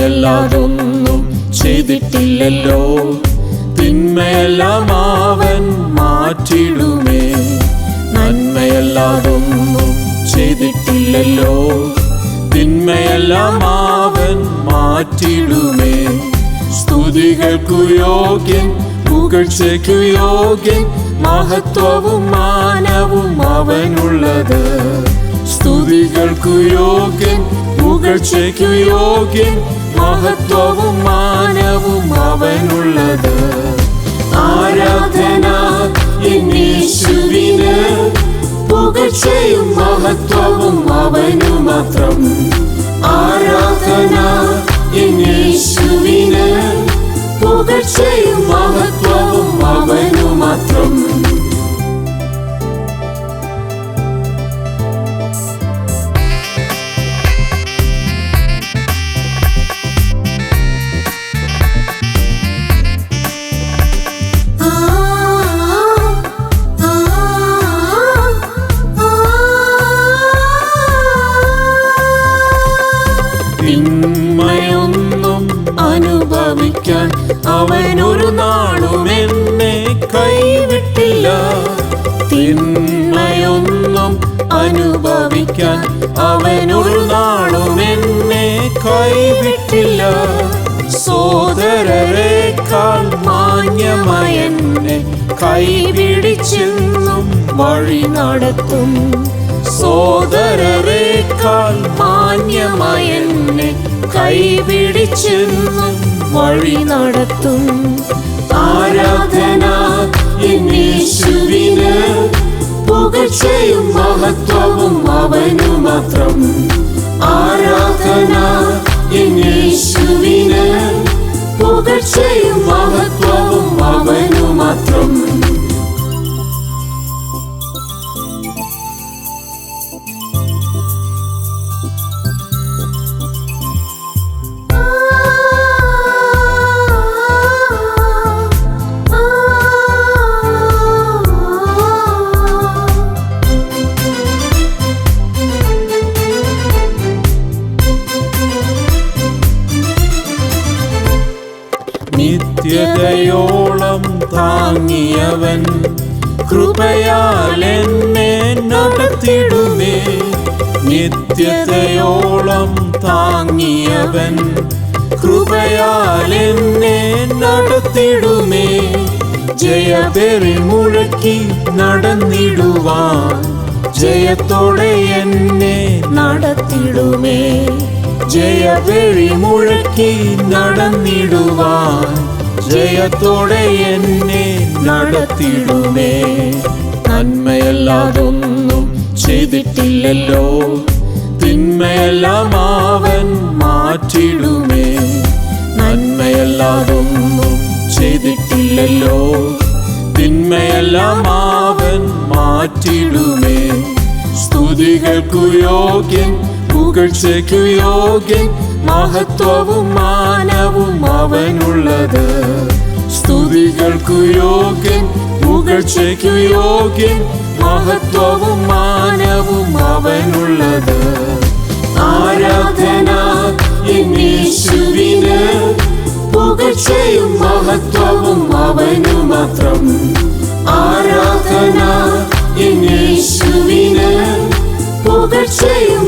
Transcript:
നന്മയല്ലാതൊന്നും ചെയ്തിട്ടില്ലല്ലോ. തിന്മയെല്ലാം അവൻ മാറ്റിടുമേ നന്മയല്ലാതൊന്നും ചെയ്തിട്ടില്ലല്ലോ. തിന്മയെല്ലാം അവൻ മാറ്റിടുമേ സ്തുതികൾക്കു യോഗ്യൻ പുകഴ്ചയ്ക്കു യോഗ്യൻ മഹത്വവും മാനവും അവനുള്ളത്. സ്തുതികൾക്കു യോഗ്യൻ പുകഴ്ചയ്ക്കു യോഗ്യൻ മഹത്വവും മാനവും അവനുള്ളത്. ആരാധന എന്നീശുവിന് പുകഴ്ചയും മഹത്വവും അവനു തിന്മയൊന്നും അനുഭവിക്കാൻ അവനൊരു നാളും എന്നെ കൈവിട്ടില്ല. തിന്മയൊന്നും അനുഭവിക്കാൻ അവനൊരു നാളും എന്നെ കൈവിട്ടില്ല. സോദരരെ മാന്യമായ എന്നെ കൈപിടിച്ചെന്നും വഴി നടത്തും. സോദരരെക്കാൾ മാന്യമായ എന്നെ കൈപിടിച്ചെന്നും വഴി നടത്തും. ആരാധന എന്നീശുവിന് പുകഴ്ചയും മഹത്വവും അവനു മാത്രം. ആരാധന എന്നീശുവിന് പുകഴ്ചയും നിത്യതയോളം താങ്ങിയവൻ. കൃപയാൽ എന്നെ നടത്തിടുമേ. നിത്യതയോളം താങ്ങിയവൻ. കൃപയാൽ എന്നെ നടത്തിടുമേ. ജയപെറി മുഴക്കി നടന്നിടുവാൻ. ജയത്തോടെ എന്നെ നടത്തിടുമേ. ജയപെറി മുഴക്കി നടന്നിടുവാൻ. ജയത്തോടെ എന്നെ നടത്തിടുമേ നന്മയല്ലാതൊന്നും ചെയ്തിട്ടില്ലല്ലോ. തിന്മയെല്ലാം അവൻ മാറ്റിടുമേ നന്മയല്ലാതൊന്നും ചെയ്തിട്ടില്ലല്ലോ. തിന്മയെല്ലാം അവൻ മാറ്റിടുമേ സ്തുതികൾക്കു യോഗ്യൻ പുകഴ്ചയ്ക്കു യോഗ്യൻ മഹത്വവും മാനവും അവനുള്ളത്. സ്തുതികൾക്കു യോഗ്യൻ പുകഴ്ചയ്ക്കു യോഗ്യൻ മഹത്വവും മാനവും അവനുള്ളത്. ആരാധന എന്നീശുവിന് പുകഴ്ചയും മഹത്വവും അവനു മാത്രം. ആരാധന എന്നീശുവിന് പുകഴ്ചയും